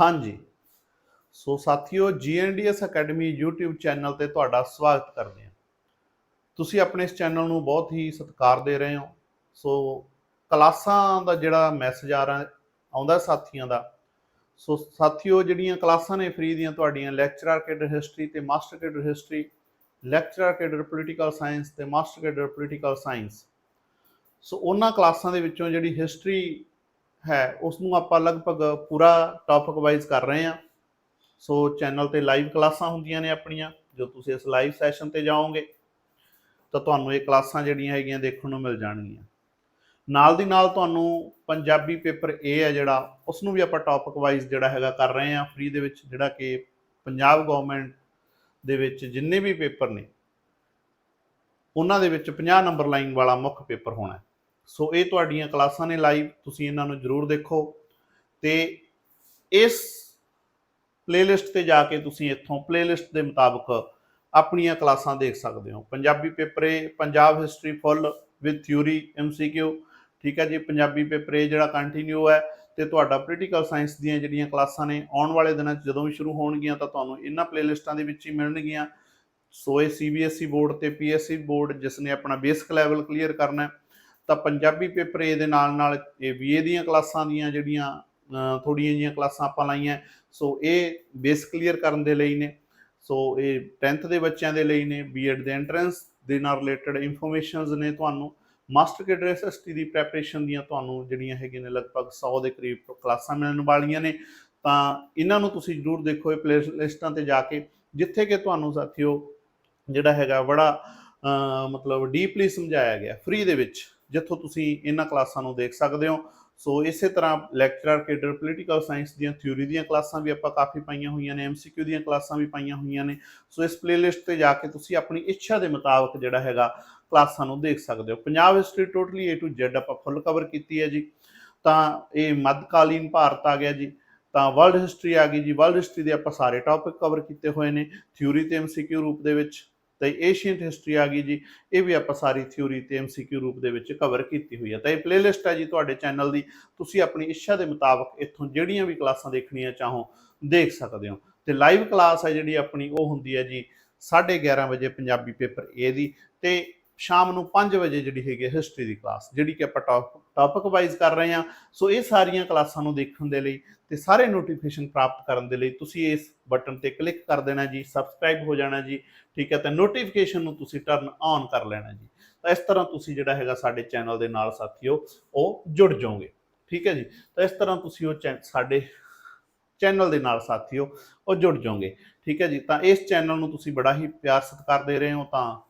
ਹਾਂਜੀ। ਸੋ ਸਾਥੀਓ ਜੀਐਨਡੀਐਸ academy YouTube channel ਤੇ ਤੁਹਾਡਾ ਸਵਾਗਤ ਕਰਦੇ ਹਾਂ। ਤੁਸੀਂ ਆਪਣੇ ਇਸ ਚੈਨਲ ਨੂੰ ਬਹੁਤ ਹੀ ਸਤਿਕਾਰ ਦੇ ਰਹੇ ਹੋ। ਸੋ ਕਲਾਸਾਂ ਦਾ ਜਿਹੜਾ ਮੈਸੇਜ ਆ ਰਿਹਾ, ਆਉਂਦਾ ਸਾਥੀਆਂ ਦਾ। ਸੋ ਸਾਥੀਓ, ਜਿਹੜੀਆਂ ਕਲਾਸਾਂ ਨੇ ਫ੍ਰੀ ਦੀਆਂ, ਤੁਹਾਡੀਆਂ ਲੈਕਚਰਰ ਕੇਡਰ ਹਿਸਟਰੀ ਤੇ master cadre history lecturer cadre political science ਤੇ master cadre political science so ਉਹਨਾਂ ਕਲਾਸਾਂ ਦੇ ਵਿੱਚੋਂ ਜਿਹੜੀ ਹਿਸਟਰੀ ਹੈ ਉਸ ਨੂੰ ਆਪਾਂ ਲਗਭਗ ਪੂਰਾ ਟੌਪਿਕ ਵਾਈਜ਼ ਕਰ ਰਹੇ ਹਾਂ। ਸੋ ਚੈਨਲ ਤੇ ਲਾਈਵ ਕਲਾਸਾਂ ਹੁੰਦੀਆਂ ਨੇ ਆਪਣੀਆਂ, ਜੋ ਤੁਸੀਂ ਇਸ ਲਾਈਵ ਸੈਸ਼ਨ ਤੇ ਜਾਓਗੇ, ਤਾਂ ਤੁਹਾਨੂੰ ਇਹ ਕਲਾਸਾਂ ਜਿਹੜੀਆਂ ਹੈਗੀਆਂ ਦੇਖਣ ਨੂੰ ਮਿਲ ਜਾਣਗੀਆਂ। ਨਾਲ ਦੀ ਨਾਲ ਤੁਹਾਨੂੰ ਪੰਜਾਬੀ ਪੇਪਰ A ਹੈ ਜਿਹੜਾ ਉਸ ਨੂੰ ਵੀ ਆਪਾਂ ਟੌਪਿਕ ਵਾਈਜ਼ ਜਿਹੜਾ ਹੈਗਾ ਕਰ ਰਹੇ ਹਾਂ ਫ੍ਰੀ ਦੇ ਵਿੱਚ, ਜਿਹੜਾ ਕਿ ਪੰਜਾਬ ਗਵਰਨਮੈਂਟ ਦੇ ਵਿੱਚ ਜਿੰਨੇ ਵੀ ਪੇਪਰ ਨੇ, ਉਹਨਾਂ ਦੇ ਵਿੱਚ 50 ਨੰਬਰ ਲਾਈਨ ਵਾਲਾ ਮੁੱਖ ਪੇਪਰ ਹੋਣਾ ਹੈ। ਸੋ ਇਹ ਤੁਹਾਡੀਆਂ ਕਲਾਸਾਂ ਨੇ ਲਾਈਵ, ਤੁਸੀਂ ਇਹਨਾਂ ਨੂੰ ਜ਼ਰੂਰ ਦੇਖੋ। ਤੇ ਇਸ ਪਲੇਲਿਸਟ ਤੇ ਜਾ ਕੇ ਤੁਸੀਂ ਇੱਥੋਂ ਪਲੇਲਿਸਟ ਦੇ ਮੁਤਾਬਕ ਆਪਣੀਆਂ ਕਲਾਸਾਂ ਦੇਖ ਸਕਦੇ ਹੋ। Punjabi paper A, Punjab history full with theory MCQ ਠੀਕ ਹੈ ਜੀ? ਪੰਜਾਬੀ ਪੇਪਰ A ਜਿਹੜਾ ਕੰਟੀਨਿਊ ਹੈ ਤੇ ਤੁਹਾਡਾ ਪੋਲੀਟੀਕਲ ਸਾਇੰਸ ਦੀਆਂ ਜਿਹੜੀਆਂ ਕਲਾਸਾਂ ਨੇ, ਆਉਣ ਵਾਲੇ ਦਿਨਾਂ 'ਚ ਜਦੋਂ ਵੀ ਸ਼ੁਰੂ ਹੋਣਗੀਆਂ ਤਾਂ ਤੁਹਾਨੂੰ ਇਹਨਾਂ ਪਲੇਲਿਸਟਾਂ ਦੇ ਵਿੱਚ ਹੀ ਮਿਲਣਗੀਆਂ। ਸੋ ਇਹ CBSE ਬੋਰਡ ਤੇ PSE ਬੋਰਡ ਜਿਸ ਨੇ ਆਪਣਾ ਬੇਸਿਕ ਲੈਵਲ ਕਲੀਅਰ ਕਰਨਾ ਹੈ ਤਾਂ ਪੰਜਾਬੀ ਪੇਪਰ ਏ ਦੇ ਨਾਲ ਨਾਲ ਇਹ BA ਦੀਆਂ ਕਲਾਸਾਂ ਦੀਆਂ ਜਿਹੜੀਆਂ ਅ, ਥੋੜੀਆਂ ਜਿਹੀਆਂ ਕਲਾਸਾਂ ਆਪਾਂ ਲਾਈਆਂ। ਸੋ ਇਹ ਬੇਸ ਕਲੀਅਰ ਕਰਨ ਦੇ ਲਈ ਨੇ। ਸੋ ਇਹ 10th ਦੇ ਬੱਚਿਆਂ ਦੇ ਲਈ ਨੇ। ਬੀਐਡ ਦੇ ਐਂਟਰੈਂਸ ਦੇ ਨਾਲ ਰਿਲੇਟਡ ਇਨਫੋਰਮੇਸ਼ਨਸ ਨੇ ਤੁਹਾਨੂੰ। ਮਾਸਟਰ ਕੇਡਰ ਐਸਐਸਟੀ ਦੀ ਪ੍ਰੈਪਰੇਸ਼ਨ ਦੀਆਂ ਤੁਹਾਨੂੰ ਜਿਹੜੀਆਂ ਹੈਗੀਆਂ ਨੇ ਲਗਭਗ 100 ਦੇ ਕਰੀਬ ਕਲਾਸਾਂ ਮਿਲਣ ਵਾਲੀਆਂ ਨੇ। ਤਾਂ ਇਹਨਾਂ ਨੂੰ ਤੁਸੀਂ ਜ਼ਰੂਰ ਦੇਖੋ ਇਹ ਪਲੇਲਿਸਟਾਂ ਤੇ ਜਾ ਕੇ। ਜਿੱਥੇ ਕਿ ਤੁਹਾਨੂੰ ਸਾਥੀਓ ਜਿਹੜਾ ਹੈਗਾ ਬੜਾ ਮਤਲਬ ਡੀਪਲੀ ਸਮਝਾਇਆ ਗਿਆ। ਫ੍ਰੀ ਦੇ ਵਿੱਚ। ਜਿੱਥੋਂ ਤੁਸੀਂ ਇਹਨਾਂ ਕਲਾਸਾਂ ਨੂੰ ਦੇਖ ਸਕਦੇ ਹੋ। ਸੋ ਇਸੇ ਤਰ੍ਹਾਂ ਲੈਕਚਰਰ ਕੇਡਰ ਪੋਲੀਟੀਕਲ ਸਾਇੰਸ ਦੀਆਂ ਥਿਊਰੀ ਦੀਆਂ ਕਲਾਸਾਂ ਵੀ ਆਪਾਂ ਕਾਫੀ ਪਾਈਆਂ ਹੋਈਆਂ ਨੇ ਐਮਸੀਕਿਊ ਦੀਆਂ ਕਲਾਸਾਂ ਵੀ ਪਾਈਆਂ ਹੋਈਆਂ ਨੇ। ਸੋ ਇਸ ਪਲੇਲਿਸਟ ਤੇ ਜਾ ਕੇ ਤੁਸੀਂ ਆਪਣੀ ਇੱਛਾ ਦੇ ਮੁਤਾਬਕ ਜਿਹੜਾ ਹੈਗਾ ਕਲਾਸਾਂ ਨੂੰ ਦੇਖ ਸਕਦੇ ਹੋ। Punjab history totally A to Z ਆਪਾਂ ਫੁੱਲ ਕਵਰ ਕੀਤੀ ਹੈ ਜੀ। ਤਾਂ ਇਹ ਮੱਧਕਾਲੀਨ ਭਾਰਤ ਆ ਗਿਆ ਜੀ। ਤਾਂ ਵਰਲਡ ਹਿਸਟਰੀ ਆ ਗਈ ਜੀ। ਵਰਲਡ ਹਿਸਟਰੀ ਦੇ ਆਪਾਂ ਸਾਰੇ ਟੌਪਿਕ ਕਵਰ ਕੀਤੇ ਹੋਏ ਨੇ। ਥਿਊਰੀ ਤੇ ਐਮਸੀਕਿਊ ਰੂਪ ਦੇ ਵਿੱਚ। ਤੇ ਏਸ਼ੀਅੰਟ ਹਿਸਟਰੀ ਆ ਗਈ ਜੀ, ਇਹ ਵੀ ਆਪਾਂ ਸਾਰੀ ਥਿਊਰੀ ਤੇ ਐਮਸੀਕਿਊ ਰੂਪ ਦੇ ਵਿੱਚ ਕਵਰ ਕੀਤੀ ਹੋਈ ਹੈ ਤਾਂ ਇਹ ਪਲੇਲਿਸਟ ਹੈ ਜੀ ਤੁਹਾਡੇ ਚੈਨਲ ਦੀ, ਤੁਸੀਂ ਆਪਣੀ ਇੱਛਾ ਦੇ ਮੁਤਾਬਕ ਇੱਥੋਂ ਜਿਹੜੀਆਂ ਵੀ ਕਲਾਸਾਂ ਦੇਖਣੀਆਂ ਚਾਹੋ, ਦੇਖ ਸਕਦੇ ਹੋ। ਤੇ ਲਾਈਵ ਕਲਾਸ ਹੈ ਜਿਹੜੀ ਆਪਣੀ, ਉਹ ਹੁੰਦੀ ਹੈ ਜੀ 11:30 ਵਜੇ ਪੰਜਾਬੀ ਪੇਪਰ A ਦੀ, ਤੇ ਸ਼ਾਮ ਨੂੰ 5 ਵਜੇ ਜਿਹੜੀ ਹੈਗੀ ਹਿਸਟਰੀ ਦੀ ਕਲਾਸ ਜਿਹੜੀ ਕਿ ਆਪਾਂ ਟੌਪਿਕ ਵਾਈਜ਼ ਕਰ ਰਹੇ ਹਾਂ। ਸੋ ਇਹ ਸਾਰੀਆਂ ਕਲਾਸਾਂ ਨੂੰ ਦੇਖਣ ਦੇ ਲਈ ਤੇ ਸਾਰੇ ਨੋਟੀਫਿਕੇਸ਼ਨ ਪ੍ਰਾਪਤ ਕਰਨ ਦੇ ਲਈ ਤੁਸੀਂ ਇਸ ਬਟਨ ਤੇ ਕਲਿੱਕ ਕਰ ਦੇਣਾ ਜੀ ਸਬਸਕ੍ਰਾਈਬ ਹੋ ਜਾਣਾ ਜੀ, ਠੀਕ ਹੈ, ਤਾਂ ਨੋਟੀਫਿਕੇਸ਼ਨ ਨੂੰ ਤੁਸੀਂ ਟਰਨ ਆਨ ਕਰ ਲੈਣਾ ਜੀ। ਤਾਂ ਇਸ ਤਰ੍ਹਾਂ ਤੁਸੀਂ ਜਿਹੜਾ ਹੈਗਾ ਸਾਡੇ ਚੈਨਲ ਦੇ ਨਾਲ ਸਾਥੀਓ, ਉਹ ਜੁੜ ਜਾਓਗੇ। ਠੀਕ ਹੈ ਜੀ? ਤਾਂ ਇਸ ਤਰ੍ਹਾਂ ਤੁਸੀਂ ਉਹ ਚੈ- ਸਾਡੇ ਚੈਨਲ ਦੇ ਨਾਲ ਸਾਥੀਓ, ਉਹ ਜੁੜ ਜਾਓਗੇ। ਠੀਕ ਹੈ ਜੀ? ਤਾਂ ਇਸ ਚੈਨਲ ਨੂੰ ਤੁਸੀਂ ਬੜਾ ਹੀ ਪਿਆਰ ਸਤਿਕਾਰ ਦੇ ਰਹੇ ਹੋ, ਤਾਂ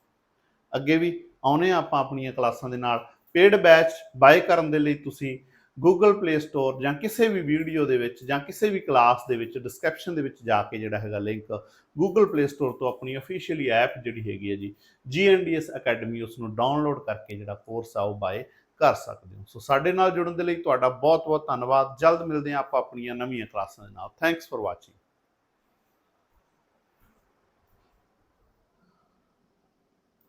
ਅੱਗੇ ਵੀ ਆਉਨੇ ਆ ਆਪਾਂ ਆਪਣੀਆਂ ਕਲਾਸਾਂ ਦੇ ਨਾਲ। ਪੇਡ ਬੈਚ ਬਾਏ ਕਰਨ ਦੇ ਲਈ ਤੁਸੀਂ Google Play Store ਜਾਂ ਕਿਸੇ ਵੀ ਵੀਡੀਓ ਦੇ ਵਿੱਚ ਜਾਂ ਕਿਸੇ ਵੀ ਕਲਾਸ ਦੇ ਵਿੱਚ ਡਿਸਕ੍ਰਿਪਸ਼ਨ ਦੇ ਵਿੱਚ ਜਾ ਕੇ ਜਿਹੜਾ ਹੈਗਾ ਲਿੰਕ Google Play Store ਤੋਂ ਆਪਣੀ ਅਫੀਸ਼ੀਅਲੀ ਐਪ ਜਿਹੜੀ ਹੈਗੀ ਹੈ ਜੀ GNDS ਅਕੈਡਮੀ ਉਸ ਨੂੰ ਡਾਊਨਲੋਡ ਕਰਕੇ ਜਿਹੜਾ ਕੋਰਸ ਆ ਉਹ ਬਾਏ ਕਰ ਸਕਦੇ ਹੋ। ਸੋ ਸਾਡੇ ਨਾਲ ਜੁੜਨ ਦੇ ਲਈ ਤੁਹਾਡਾ ਬਹੁਤ ਬਹੁਤ ਧੰਨਵਾਦ। ਜਲਦ ਮਿਲਦੇ ਹਾਂ ਆਪਾਂ ਆਪਣੀਆਂ ਨਵੀਆਂ ਕਲਾਸਾਂ ਦੇ ਨਾਲ। Thanks for watching